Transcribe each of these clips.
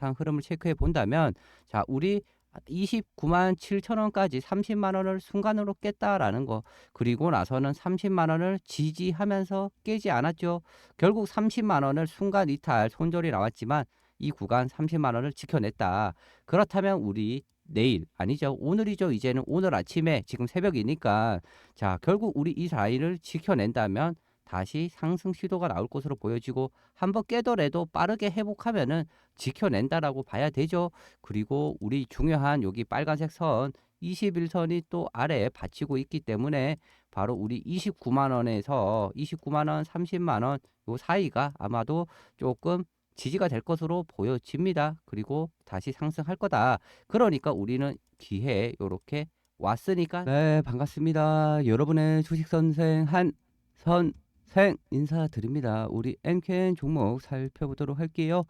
분봉상 흐름을 체크해 본다면 자, 우리 29만 7천 원까지 30만 원을 순간으로 깼다라는 거. 그리고 나서는 30만 원을 지지하면서 깨지 않았죠. 결국 30만 원을 순간 이탈 손절이 나왔지만 이 구간 30만 원을 지켜냈다. 그렇다면 우리 내일 아니죠. 오늘이죠. 이제는 오늘 아침에 지금 새벽이니까 자, 결국 우리 이 라인을 지켜낸다면 다시 상승 시도가 나올 것으로 보여지고 한번 깨더라도 빠르게 회복하면은 지켜낸다라고 봐야 되죠. 그리고 우리 중요한 여기 빨간색 선 21선이 또 아래에 받치고 있기 때문에 바로 우리 29만 원에서 29만 원, 30만 원 요 사이가 아마도 조금 지지가 될 것으로 보여집니다. 그리고 다시 상승할 거다. 그러니까 우리는 기회 요렇게 왔으니까 네 반갑습니다. 여러분의 주식 선생 한 선 생 인사드립니다. 우리 엔캠 종목 살펴보도록 할게요.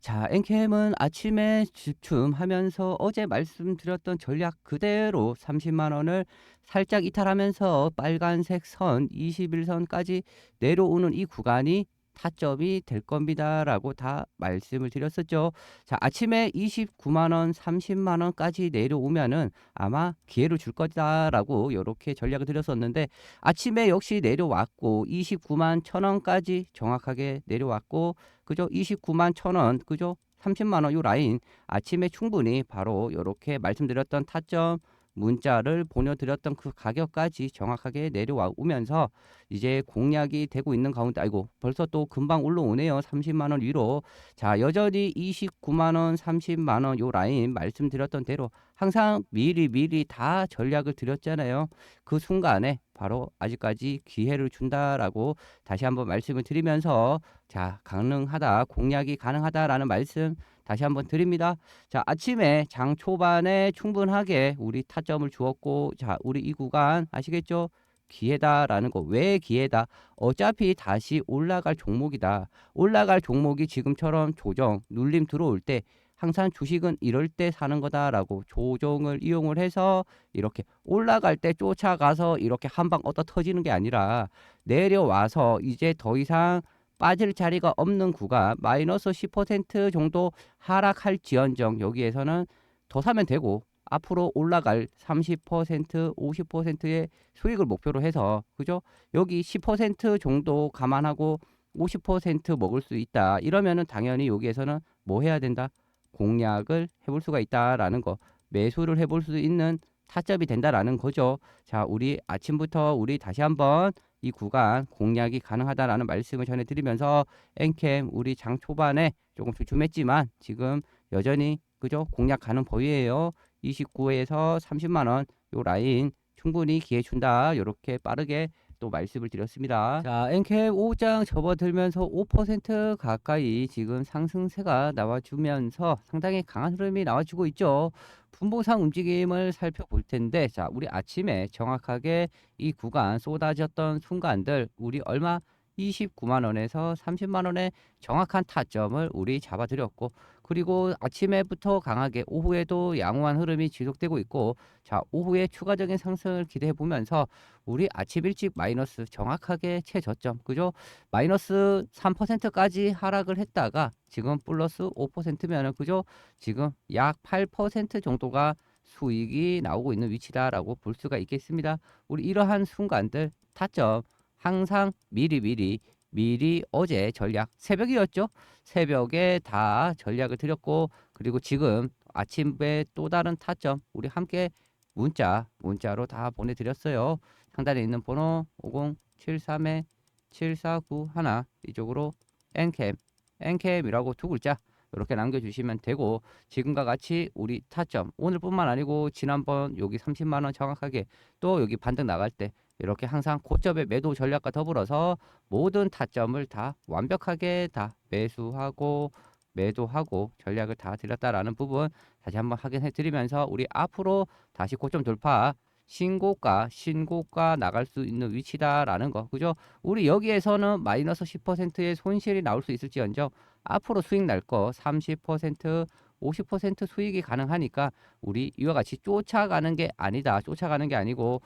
자, 엔캠은 아침에 집중하면서 어제 말씀드렸던 전략 그대로 30만 원을 살짝 이탈하면서 빨간색 선 21선까지 내려오는 이 구간이 타점이 될 겁니다라고 다 말씀을 드렸었죠. 자, 아침에 29만 원, 30만 원까지 내려오면은 아마 기회를 줄 거다라고 이렇게 전략을 드렸었는데 아침에 역시 내려왔고 29만 천 원까지 정확하게 내려왔고 그죠? 29만 천 원, 그죠? 30만 원 요 라인 아침에 충분히 바로 이렇게 말씀드렸던 타점 문자를 보내드렸던 그 가격까지 정확하게 내려와 오면서 이제 공략이 되고 있는 가운데 아이고 벌써 또 금방 올라오네요. 30만 원 위로. 자 여전히 29만 원 30만 원 요 라인 말씀드렸던 대로 항상 미리 미리 다 전략을 드렸잖아요. 그 순간에 바로 아직까지 기회를 준다라고 다시 한번 말씀을 드리면서 자 가능하다 공략이 가능하다라는 말씀 다시 한번 드립니다. 자, 아침에 장 초반에 충분하게 우리 타점을 주었고, 자, 우리 이 구간 아시겠죠? 기회다라는 거. 왜 기회다? 어차피 다시 올라갈 종목이다. 올라갈 종목이 지금처럼 조정, 눌림 들어올 때 항상 주식은 이럴 때 사는 거다라고 조정을 이용을 해서 이렇게 올라갈 때 쫓아가서 이렇게 한 방 얻어 터지는 게 아니라 내려와서 이제 더 이상 빠질 자리가 없는 구간 마이너스 10% 정도 하락할지언정 여기에서는 더 사면 되고 앞으로 올라갈 30% 50%의 수익을 목표로 해서 그죠? 여기 10% 정도 감안하고 50% 먹을 수 있다. 이러면은 당연히 여기에서는 뭐 해야 된다? 공략을 해볼 수가 있다라는 거. 매수를 해볼 수 있는 타점이 된다라는 거죠. 자, 우리 아침부터 우리 다시 한번 이 구간 공략이 가능하다라는 말씀을 전해드리면서 엔캠 우리 장 초반에 조금 주춤했지만 지금 여전히 그죠? 공략 가능 보이에요. 29에서 30만 원 요 라인 충분히 기회 준다. 이렇게 빠르게 또 말씀을 드렸습니다. 자, 엔캡 5장 접어들면서 5% 가까이 지금 상승세가 나와주면서 상당히 강한 흐름이 나와주고 있죠. 분봉상 움직임을 살펴볼 텐데, 자, 우리 아침에 정확하게 이 구간 쏟아졌던 순간들, 우리 얼마 29만 원에서 30만 원의 정확한 타점을 우리 잡아드렸고 그리고 아침에부터 강하게 오후에도 양호한 흐름이 지속되고 있고 자 오후에 추가적인 상승을 기대해 보면서 우리 아침 일찍 마이너스 정확하게 최저점 그죠 마이너스 3%까지 하락을 했다가 지금 플러스 5%면은 그죠 지금 약 8% 정도가 수익이 나오고 있는 위치다라고 볼 수가 있겠습니다. 우리 이러한 순간들 타점 항상 미리 미리 미리 어제 전략 새벽이었죠. 새벽에 다 전략을 드렸고 그리고 지금 아침에 또 다른 타점 우리 함께 문자 문자로 다 보내드렸어요. 상단에 있는 번호 5073에 7491 이쪽으로 엔캠 엔캠이라고 두 글자 이렇게 남겨주시면 되고 지금과 같이 우리 타점 오늘뿐만 아니고 지난번 여기 30만 원 정확하게 또 여기 반등 나갈 때 이렇게 항상 고점의 매도 전략과 더불어서 모든 타점을 다 완벽하게 다 매수하고 매도하고 전략을 다 드렸다라는 부분 다시 한번 확인해 드리면서 우리 앞으로 다시 고점 돌파 신고가 신고가 나갈 수 있는 위치다라는 거 그죠? 우리 여기에서는 마이너스 10%의 손실이 나올 수 있을지언정 앞으로 수익 날 거 30% 50% 수익이 가능하니까 우리 이와 같이 쫓아가는 게 아니다 쫓아가는 게 아니고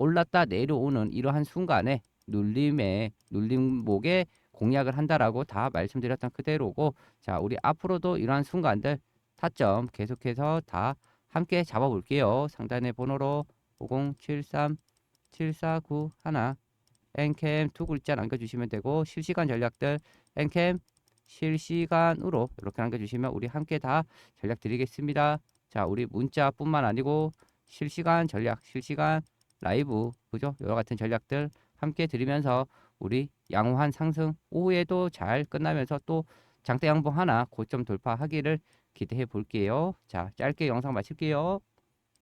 올랐다 내려오는 이러한 순간에 눌림의 눌림목에 공략을 한다라고 다 말씀드렸던 그대로고 자 우리 앞으로도 이러한 순간들 타점 계속해서 다 함께 잡아볼게요. 상단의 번호로 5073 7491 엔캠 두 글자 남겨주시면 되고 실시간 전략들 엔캠 실시간으로 이렇게 남겨주시면 우리 함께 다 전략 드리겠습니다. 자 우리 문자뿐만 아니고 실시간 전략 실시간 라이브 그죠? 이와 같은 전략들 함께 드리면서 우리 양호한 상승 오후에도 잘 끝나면서 또 장대 양봉 하나 고점 돌파하기를 기대해 볼게요. 자 짧게 영상 마칠게요.